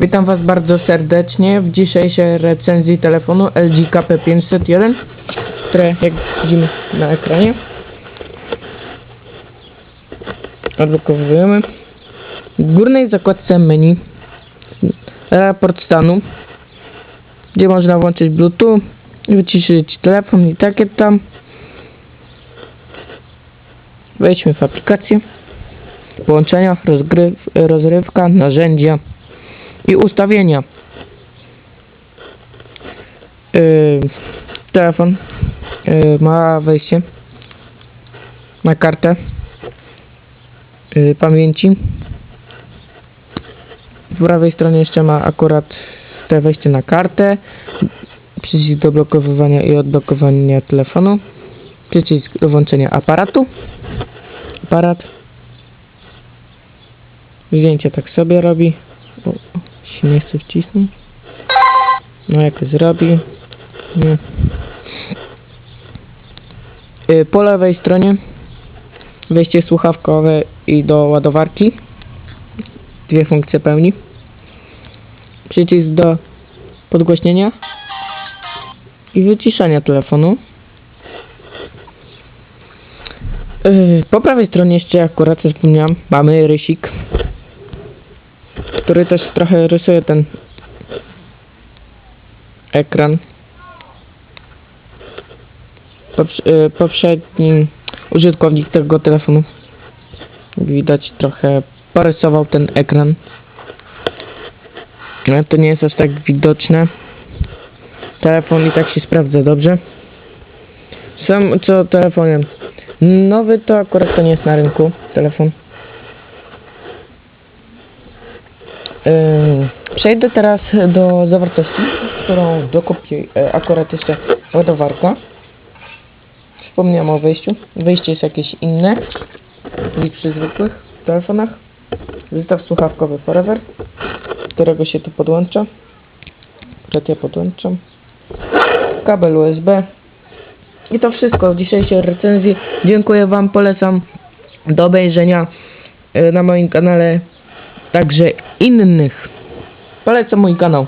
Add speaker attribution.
Speaker 1: Witam Was bardzo serdecznie w dzisiejszej recenzji telefonu LG KP501, które jak widzimy na ekranie odblokowujemy. W górnej zakładce menu raport stanu, gdzie można włączyć Bluetooth, wyciszyć telefon i takie tam. Wejdźmy w aplikację, połączenia, rozgryw, rozrywka, narzędzia i ustawienia. Yy, telefon. Yy, ma wejście na kartę. Yy, pamięci. W prawej stronie jeszcze ma akurat te wejście na kartę, przycisk do blokowywania i odblokowania telefonu, przycisk do włączenia aparatu, aparat, zdjęcie tak sobie robi, się nie chce wcisnąć, no jak zrobi, nie. Y, Po lewej stronie wejście słuchawkowe i do ładowarki, dwie funkcje pełni, przycisk do podgłośnienia i wyciszania telefonu. Yy, Po prawej stronie jeszcze akurat wspomniałem, mamy rysik, który też trochę rysuje ten ekran. Yy, poprzedni użytkownik tego telefonu widać trochę porysował ten ekran. Ale to nie jest aż tak widoczne. Telefon i tak się sprawdza dobrze. Sam co telefonem. Nowy to akurat to nie jest na rynku telefon. Yy, przejdę teraz do zawartości, którą dokupię e, akurat jeszcze ładowarka. Wspomniałem o wyjściu. Wyjście jest jakieś inne niż przy zwykłych telefonach. Zestaw słuchawkowy Forever, którego się tu podłącza. Akurat ja podłączam. Kabel USB. I to wszystko w dzisiejszej recenzji. Dziękuję Wam, polecam do obejrzenia e, na moim kanale, także innych. Polecam mój kanał.